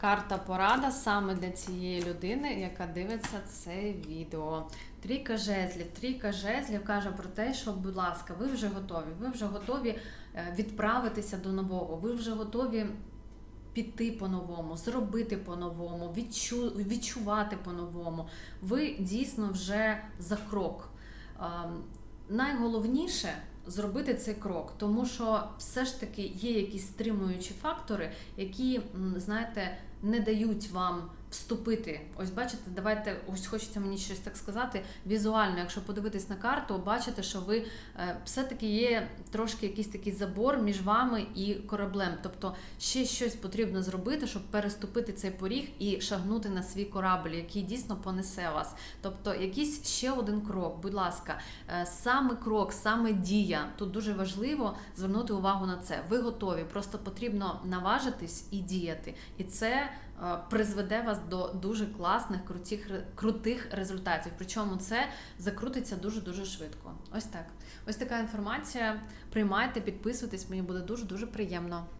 Карта порада саме для цієї людини, яка дивиться це відео. Трійка жезлів. Трійка жезлів каже про те, що, будь ласка, ви вже готові. Ви вже готові е, відправитися до нового. Ви вже готові піти по-новому, зробити по-новому, відчу, відчувати по-новому. Ви дійсно вже за крок. Ем, Найголовніше зробити цей крок, тому що все ж таки є якісь стримуючі фактори, які, знаєте, не дають вам вступити. Ось бачите, давайте ось хочеться мені щось так сказати. Візуально, якщо подивитись на карту, бачите, що ви е, все-таки є трошки якийсь такий забор між вами і кораблем. Тобто ще щось потрібно зробити, щоб переступити цей поріг і шагнути на свій корабль, який дійсно понесе вас. Тобто, якийсь ще один крок, будь ласка, Е, саме крок, саме дія. Тут дуже важливо звернути увагу на це. Ви готові, просто потрібно наважитись і діяти. І це призведе вас до дуже класних, крутих, крутих результатів. Причому це закрутиться дуже дуже швидко. Ось так. Ось така інформація. Приймайте, підписуйтесь, мені буде дуже дуже приємно.